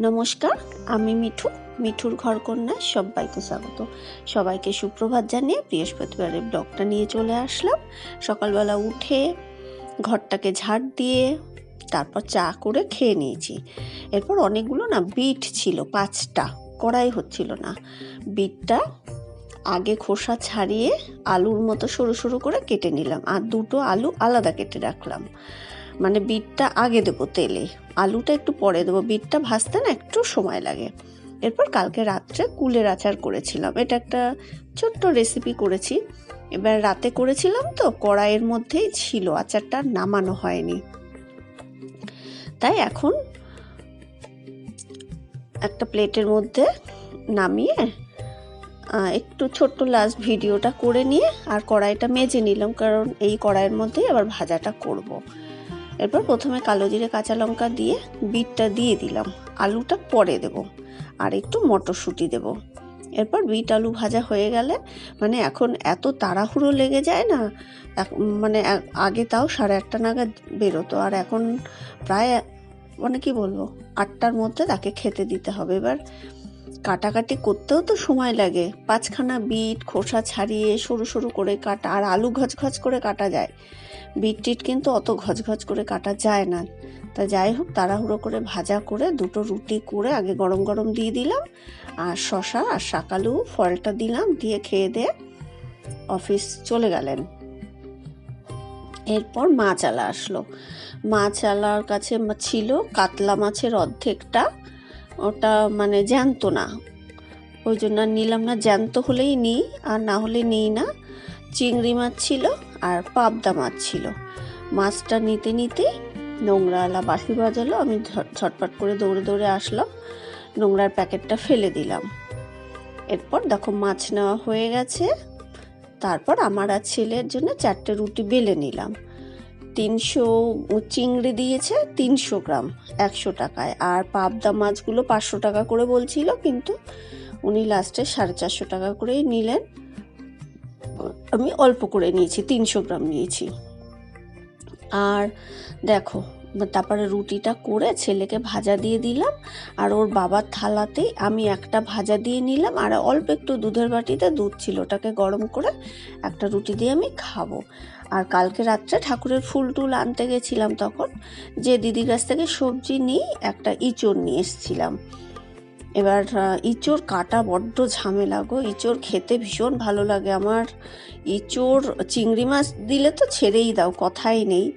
নমস্কার, আমি মিঠু, মিঠুর ঘর কন্যায় সবাইকে স্বাগত। সবাইকে সুপ্রভাত জানিয়ে বৃহস্পতিবারের ব্লগটা নিয়ে চলে আসলাম। সকালবেলা উঠে ঘরটাকে ঝাড় দিয়ে তারপর চা করে খেয়ে নিয়েছি। এরপর অনেকগুলো না বিট ছিল, পাঁচটা। কড়াই হচ্ছিল না। বিটটা আগে খোসা ছাড়িয়ে আলুর মতো সরু সরু করে কেটে নিলাম। আর দুটো আলু আলাদা কেটে রাখলাম। মানে বিটটা আগে দেবো তেলে। আলুটা একটু পরে দেবো। বিটটা ভাজতে না একটু সময় লাগে। এরপর কালকে রাত্রে কুলের আচার করেছিলাম। এটা একটা ছোট্ট রেসিপি করেছি। এবার রাতে করেছিলাম তো, কড়াইয়ের মধ্যেই ছিল। আচারটা নামানো হয়নি। তাই এখন একটা প্লেটের মধ্যে নামিয়ে একটু ছোট্ট লাস্ট ভিডিওটা করে নিয়ে আর কড়াইটা মেজে নিলাম। কারণ এই কড়াইয়ের মধ্যেই আবার ভাজাটা করব। এরপর প্রথমে কালো জিরে, কাঁচা লঙ্কা দিয়ে বিটটা দিয়ে দিলাম। আলুটা পরে দেব আর একটু মটরশুঁটি দেব। এরপর বিট আলু ভাজা হয়ে গেলে মানে এখন এত তাড়াহুড়ো লেগে যায় না মানে আগে তাও সাড়ে আটটা নাগাদ বেরোতো আর এখন প্রায় মানে কি বলব, আটটার মধ্যে তাকে খেতে দিতে হবে। এবার কাটাকাটি করতেও তো সময় লাগে, পাঁচখানা বিট খোসা ছাড়িয়ে সরু সরু করে কাটা, আর আলু ঘচ ঘচ করে কাটা যায়। বিট টিট কিন্তু অত ঘচ ঘচ করে কাটা যায় না। তা যাই হোক, তাড়াহুড়ো করে ভাজা করে দুটো রুটি করে আগে গরম গরম দিয়ে দিলাম, আর শশা আর শাকালু ফলটা দিলাম, দিয়ে খেয়ে দিয়ে অফিস চলে গেলেন। এরপর মাছ আলা আসলো। মাছ আলার কাছে ছিল কাতলা মাছের অর্ধেকটা, ওটা মানে জ্যান্ত না। ওই জন্য নিলাম না, জ্যান্ত হলেই নিই, আর না হলে নিই না। চিংড়ি মাছ ছিল আর পাবদা মাছ ছিল। মাছটা নিতে নিতেই নোংরাওয়ালা বাসি বাজালো, আমি ঝট- ঝটপট করে দৌড়ে দৌড়ে আসলাম। নোংরার প্যাকেটটা ফেলে দিলাম। এরপর দেখো মাছ নেওয়া হয়ে গেছে। তারপর আমার আর ছেলের জন্য চারটে রুটি বেলে নিলাম। তিনশো চিংড়ি দিয়েছে তিনশো গ্রাম, একশো টাকায়। আর পাবদা মাছগুলো পাঁচশো টাকা করে বলছিল, কিন্তু উনি লাস্টে সাড়ে চারশো টাকা করেই নিলেন। আমি অল্প করে নিয়েছি, তিনশো গ্রাম নিয়েছি। আর দেখো, তারপরে রুটিটা করে ছেলেকে ভাজা দিয়ে দিলাম, আর ওর বাবার থালাতেই আমি একটা ভাজা দিয়ে নিলাম, আর অল্প একটু দুধের বাটিতে দুধ ছিল, ওটাকে গরম করে একটা রুটি দিয়ে আমি খাব। আর কালকে রাত্রে ঠাকুরের ফুল টুল আনতে গেছিলাম তখন, যে দিদির কাছ থেকে সবজি নিই একটা ইঁচড় নিয়ে এসেছিলাম। এবার ইঁচড় কাটা বড্ড ঝামেলা গো। ইঁচড় খেতে ভীষণ ভালো লাগে আমার। ইঁচড় চিংড়ি মাছ দিলে তো ছেড়েই দাও, কথাই নেই।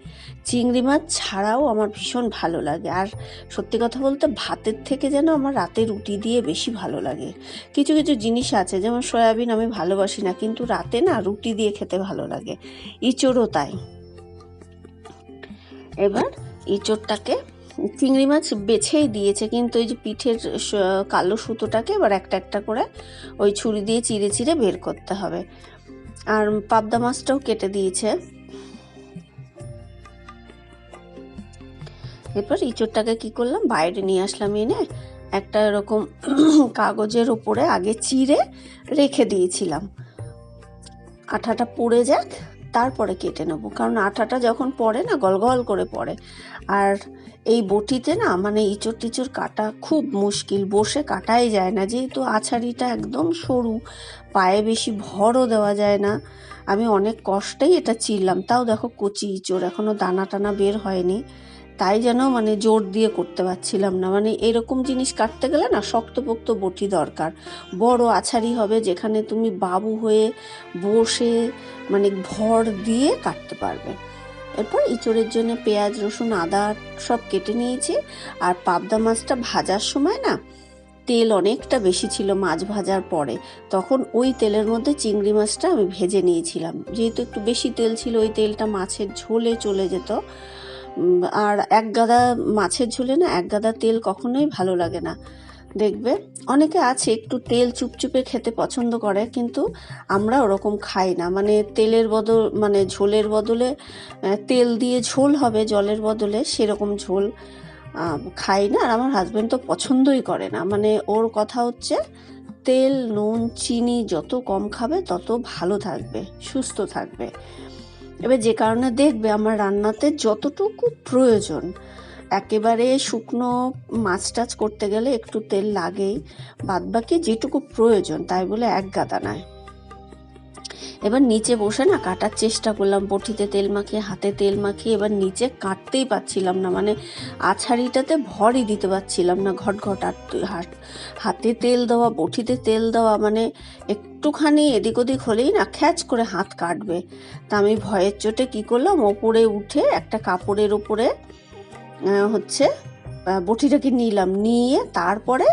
চিংড়ি মাছ ছাড়াও আমার ভীষণ ভালো লাগে। আর সত্যি কথা বলতে ভাতের থেকে যেন আমার রাতে রুটি দিয়ে বেশি ভালো লাগে। কিছু কিছু জিনিস আছে, যেমন সয়াবিন আমি ভালোবাসি না, কিন্তু রাতে না রুটি দিয়ে খেতে ভালো লাগে। ইঁচড়ও তাই। এবার ইঁচড়টাকে চিংড়ি মাছ বেছেই দিয়েছে, কিন্তু ওই যে পিঠের কালো সুতোটাকে এবার একটা একটা করে ওই ছুরি দিয়ে চিড়ে চিড়ে বের করতে হবে। আর পাবদা মাছটাও কেটে দিয়েছে। এরপর ইঁচড়টাকে কি করলাম? বাইরে নিয়ে আসলাম এনে। একটা এরকম কাগজের ওপরে আগে চিড়ে রেখে দিয়েছিলাম। আঠাটা পড়ে যাক, তারপরে কেটে নেব। কারণ আঠাটা যখন পড়ে না, গলগল করে পড়ে। আর এই বটিতে না মানে ইঁচড় টিচড় কাটা খুব মুশকিল। বসে কাটাই যায় না, যেহেতু আছাড়িটা একদম সরু, পায়ে বেশি ভরও দেওয়া যায় না। আমি অনেক কষ্টেই এটা চিরলাম। তাও দেখো কচি ইঁচড় এখনও দানা টানা বের হয়নি। তাই যেন মানে জোর দিয়ে করতে পারছিলাম না। মানে এরকম জিনিস কাটতে গেলে না শক্তপোক্ত বটি দরকার। বড় আছাড়ি হবে যেখানে তুমি বাবু হয়ে বসে মানে ভর দিয়ে কাটতে পারবে। এরপর ইঁচড়ের জন্য পেঁয়াজ, রসুন, আদা সব কেটে নিয়েছি। আর পাবদা মাছটা ভাজার সময় না তেল অনেকটা বেশি ছিল মাছ ভাজার পরে। তখন ওই তেলের মধ্যে চিংড়ি মাছটা আমি ভেজে নিয়েছিলাম। যেহেতু একটু বেশি তেল ছিল, ওই তেলটা মাছের ঝোলে চলে যেত। আর এক গাদা মাছের ঝোলে না, এক গাদা তেল কখনোই ভালো লাগে না। দেখবে, অনেকে আছে একটু তেল চুপচুপে খেতে পছন্দ করে, কিন্তু আমরা ওরকম খাই না। মানে তেলের বদল মানে ঝোলের বদলে তেল দিয়ে ঝোল হবে, জলের বদলে সেরকম ঝোল খাই না। আর আমার হাজব্যান্ড তো পছন্দই করে না। মানে ওর কথা হচ্ছে, তেল, নুন, চিনি যত কম খাবে, তত ভালো থাকবে, সুস্থ থাকবে। এবার যে কারণে দেখবে, আমার রান্নাতে যতটুকু প্রয়োজন একেবারে শুকনো মাছ টাছ করতে গেলে একটু তেল লাগেই। বাদবাকি যেটুকু প্রয়োজন তাই বলে এক গাদা নয়। এবার নিচে বসে না কাটার চেষ্টা করলাম বটিতে তেল মাখিয়ে হাতে তেল মাখিয়ে এবার নিচে কাটতেই পাচ্ছিলাম না মানে আছাড়িটাতে ভরই দিতে পারছিলাম না ঘট ঘট হাত- তেল দেওয়া বটিতে তেল দেওয়া মানে একটুখানি এদিক ওদিক হলেই না খ্যাচ করে হাত কাটবে। তা আমি ভয়ের চোটে কি করলাম ওপরে উঠে একটা কাপড়ের আহ, হচ্ছে বটিটাকে নিলাম, নিয়ে তারপরে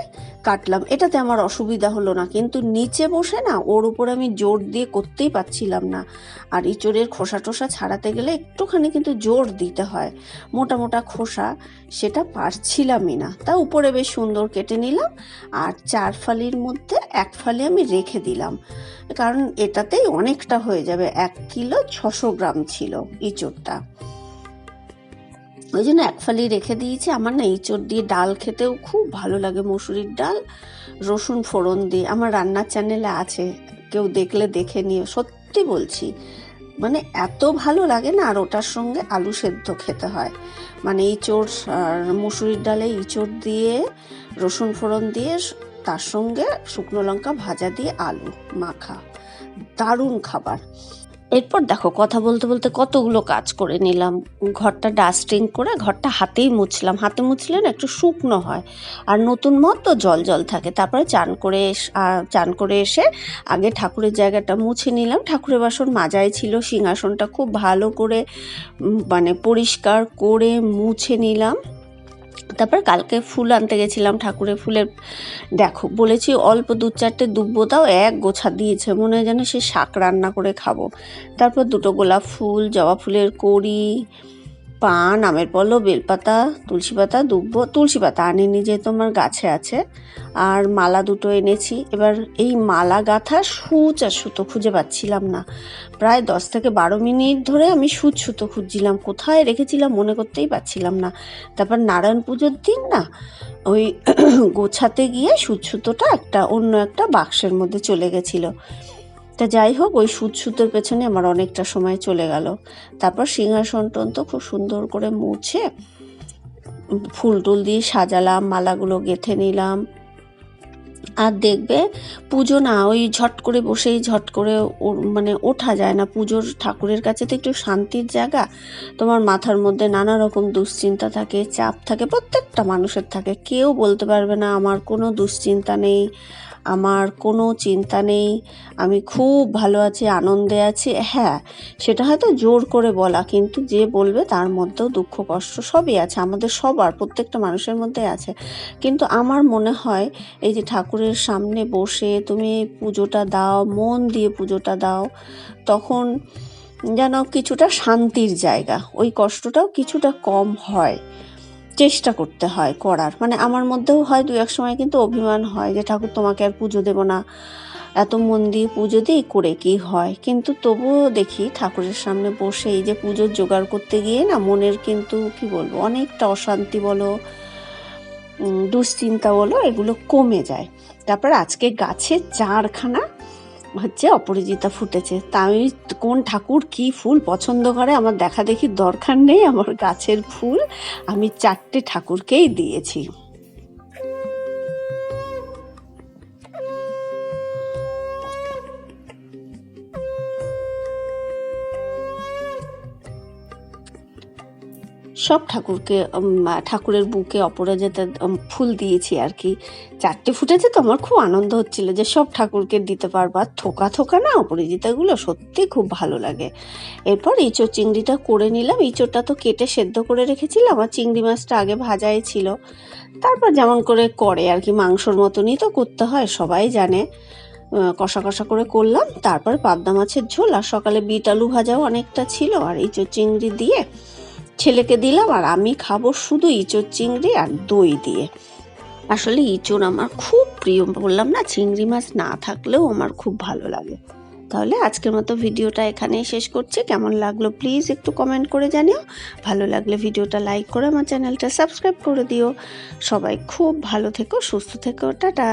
কাটলাম। এটাতে আমার অসুবিধা হলো না, কিন্তু নিচে বসে না, ওর উপরে আমি জোর দিয়ে করতেই পারছিলাম না। আর ইঁচড়ের খোসা টোসা ছাড়াতে গেলে একটুখানি কিন্তু জোর দিতে হয়। মোটা মোটা খোসা সেটা পারছিলামই না। তা উপরে বেশ সুন্দর কেটে নিলাম, আর চার ফালির মধ্যে এক ফালি আমি রেখে দিলাম। কারণ এটাতেই অনেকটা হয়ে যাবে, এক কিলো ছশো গ্রাম ছিল ইঁচড়টা। ওই জন্য এক ফালি রেখে দিয়েছি। আমার না ইঁচড় দিয়ে ডাল খেতেও খুব ভালো লাগে, মসুরির ডাল, রসুন ফোড়ন দিয়ে। আমার রান্নার চ্যানেলে আছে, কেউ দেখলে দেখে নিও। সত্যি বলছি মানে এত ভালো লাগে না আর ওটার সঙ্গে আলু সেদ্ধ খেতে হয়। মানে ইঁচড় মুসুরির ডালে ইঁচড় দিয়ে, রসুন ফোড়ন দিয়ে, তার সঙ্গে শুকনো লঙ্কা ভাজা দিয়ে আলু মাখা। দারুণ খাবার। এরপর দেখো, কথা বলতে বলতে কতগুলো কাজ করে নিলাম। ঘরটা ডাস্টিং করে ঘরটা হাতেই মুছলাম। হাতে মুছলে না একটু শুকনো হয়। আর নতুন মত তো জল জল থাকে। তারপরে চান করে চান করে এসে আগে ঠাকুরের জায়গাটা মুছে নিলাম। ঠাকুরের বাসন মাজাই ছিল। সিংহাসনটা খুব ভালো করে মানে পরিষ্কার করে মুছে নিলাম। তারপর কালকে ফুল আনতে গেছিলাম ঠাকুরের ফুলের, দেখো, বলেছি অল্প দু চারটে দুব্বো এক গোছা দিয়েছে, মনে হয় যেন সে শাক রান্না করে খাব। তারপর দুটো গোলাপ ফুল, জবা ফুলের কড়ি পান, আমের পল্লব বেলপাতা, তুলসী পাতা, দুব্বো, তুলসী পাতা আনিনি যেহেতু আমার গাছে আছে। আর মালা দুটো এনেছি। এবার এই মালা গাঁথা সূচ আর সুতো খুঁজে পাচ্ছিলাম না। প্রায় দশ থেকে বারো মিনিট ধরে আমি সুচ সুতো খুঁজছিলাম। কোথায় রেখেছিলাম মনে করতেই পারছিলাম না। তারপর নারায়ণ পুজোর দিন না, ওই গোছাতে গিয়ে সুচ সুতোটা একটা অন্য একটা বাক্সের মধ্যে চলে গেছিল। তা যাই হোক, ওই সুচ সুতোর পেছনে আমার অনেকটা সময় চলে গেল। তারপর সিংহাসন টন তো খুব সুন্দর করে মুছে ফুল টুল দিয়ে সাজালাম, মালাগুলো গেঁথে নিলাম। আর দেখবে পুজো না, ওই ঝট করে বসেই ঝট করে মানে ওঠা যায় না। পুজোর ঠাকুরের কাছে তো একটু শান্তির জায়গা। তোমার মাথার মধ্যে নানা রকম দুশ্চিন্তা থাকে, চাপ থাকে, প্রত্যেকটা মানুষের থাকে। কেউ বলতে পারবে না, আমার কোনো দুশ্চিন্তা নেই। আমার কোনো চিন্তা নেই। আমি খুব ভালো আছি, আনন্দে আছি। হ্যাঁ সেটা হয়তো জোর করে বলা, কিন্তু যে বলবে তার মধ্যেও দুঃখ, কষ্ট সবই আছে, আমাদের সবার, প্রত্যেকটা মানুষের মধ্যে আছে। কিন্তু আমার মনে হয়, এই যে ঠাকুরের সামনে বসে তুমি পুজোটা দাও, মন দিয়ে পুজোটা দাও, তখন যেন কিছুটা শান্তির জায়গা, ওই কষ্টটাও কিছুটা কম হয়। চেষ্টা করতে হয় করার। মানে আমার মধ্যেও হয় দু এক সময় কিন্তু অভিমান হয় যে, ঠাকুর, তোমাকে আর পুজো দেবো না। এত মন দিয়ে পুজো দিই, করে কি হয়? কিন্তু তবুও দেখি ঠাকুরের সামনে বসে এই যে পুজোর জোগাড় করতে গিয়ে না মনের কিন্তু কি বলব, অনেকটা অশান্তি বলো দুশ্চিন্তা বলো, এগুলো কমে যায়। তারপর আজকে গাছে চারখানা হচ্ছে অপরাজিতা ফুটেছে। তা আমি কোন ঠাকুর কি ফুল পছন্দ করে আমার দেখা দেখি দরকার নেই, আমার গাছের ফুল আমি চারটে ঠাকুরকেই দিয়েছি। সব ঠাকুরকে ঠাকুরের বুকে অপরাজিতা ফুল দিয়েছি আর কি। চারটে ফুটেছে তো আমার খুব আনন্দ হচ্ছিল যে সব ঠাকুরকে দিতে পারব। থোকা থোকা না, অপরাজিতাগুলো সত্যি খুব ভালো লাগে। এরপর ইঁচড় চিংড়িটা করে নিলাম। ইঁচড়টা তো কেটে সেদ্ধ করে রেখেছিলাম, আর চিংড়ি মাছটা আগে ভাজাই ছিল। তারপর যেমন করে করে আর কি, মাংসর মতনই তো করতে হয়, সবাই জানে। কষা কষা করে করলাম। তারপর পাবদা মাছের ঝোল, আর সকালে বিট আলু ভাজাও অনেকটা ছিল। আর ইঁচড় চিংড়ি দিয়ে ছেলেকে দিলাম আর আমি খাব শুধু ইঁচড় চিংড়ি আর দই দিয়ে। আসলে ইঁচড় আমার খুব প্রিয়। বললাম না, চিংড়ি মাছ না থাকলেও আমার খুব ভালো লাগে। তাহলে আজকের মতো ভিডিওটা এখানেই শেষ করছি। কেমন লাগল প্লিজ একটু কমেন্ট করে জানিও। ভালো লাগলে ভিডিওটা লাইক করে আমার চ্যানেলটা সাবস্ক্রাইব করে দিও। সবাই খুব ভালো থেকো, সুস্থ থেকো, টাটা।